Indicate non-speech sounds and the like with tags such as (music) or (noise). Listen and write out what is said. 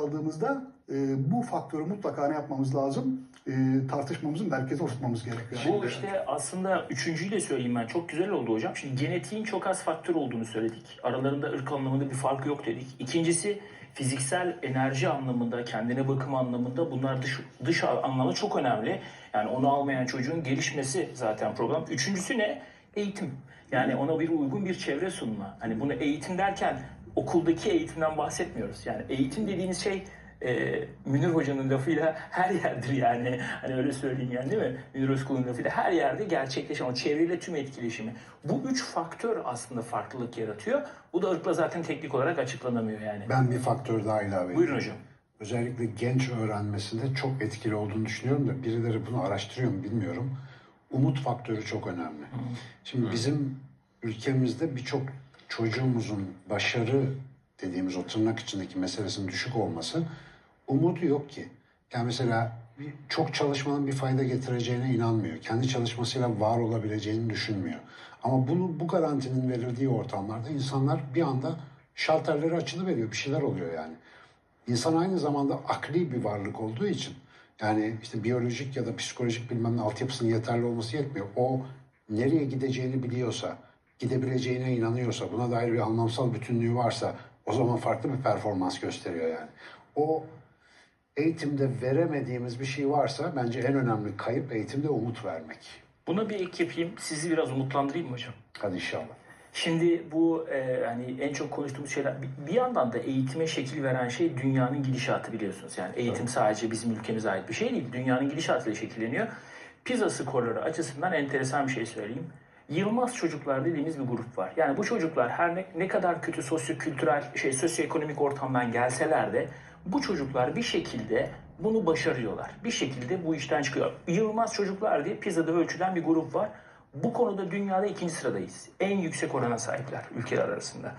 aldığımızda e, bu faktörü mutlaka ne yapmamız lazım? E, tartışmamızın merkezine oturtmamız gerekiyor. Bu işte aslında üçüncüyü de söyleyeyim ben. Çok güzel oldu hocam. Şimdi genetiğin çok az faktör olduğunu söyledik. Aralarında ırk anlamında bir fark yok dedik. İkincisi fiziksel enerji anlamında, kendine bakım anlamında bunlar dış, dış anlamda çok önemli. Yani onu almayan çocuğun gelişmesi zaten problem. Üçüncüsü ne? Eğitim. Yani ona bir uygun bir çevre sunma. Hani bunu eğitim derken okuldaki eğitimden bahsetmiyoruz. Yani eğitim dediğiniz şey e, Münir Hoca'nın lafıyla her yerdir yani. (laughs) Hani öyle söyleyeyim yani değil mi? Münir Özkul'un lafıyla her yerde gerçekleşen o çevreyle tüm etkileşimi. Bu üç faktör aslında farklılık yaratıyor. Bu da ırkla zaten teknik olarak açıklanamıyor yani. Ben bir faktör daha ilave edeyim. Buyurun hocam. Özellikle genç öğrenmesinde çok etkili olduğunu düşünüyorum da birileri bunu araştırıyor mu bilmiyorum. Umut faktörü çok önemli. Şimdi bizim ülkemizde birçok çocuğumuzun başarı dediğimiz o tırnak içindeki meselesinin düşük olması umudu yok ki. Yani mesela çok çalışmanın bir fayda getireceğine inanmıyor. Kendi çalışmasıyla var olabileceğini düşünmüyor. Ama bunu bu garantinin verildiği ortamlarda insanlar bir anda şalterleri açılıveriyor. Bir şeyler oluyor yani. İnsan aynı zamanda akli bir varlık olduğu için yani işte biyolojik ya da psikolojik bilmem ne altyapısının yeterli olması yetmiyor. O nereye gideceğini biliyorsa, gidebileceğine inanıyorsa, buna dair bir anlamsal bütünlüğü varsa o zaman farklı bir performans gösteriyor yani. O eğitimde veremediğimiz bir şey varsa bence en önemli kayıp eğitimde umut vermek. Buna bir ek yapayım. Sizi biraz umutlandırayım mı hocam? Hadi inşallah. Şimdi bu e, hani en çok konuştuğumuz şeyler bir- yandan da eğitime şekil veren şey dünyanın gidişatı biliyorsunuz. Yani eğitim sadece bizim ülkemize ait bir şey değil. Dünyanın gidişatıyla şekilleniyor. Pizza skorları açısından enteresan bir şey söyleyeyim. Yılmaz çocuklar dediğimiz bir grup var. Yani bu çocuklar her ne, ne kadar kötü sosyokültürel şey sosyoekonomik ortamdan gelseler de bu çocuklar bir şekilde bunu başarıyorlar. Bir şekilde bu işten çıkıyor. Yılmaz çocuklar diye pizzada ölçülen bir grup var. Bu konuda dünyada ikinci sıradayız. En yüksek orana sahipler ülkeler arasında.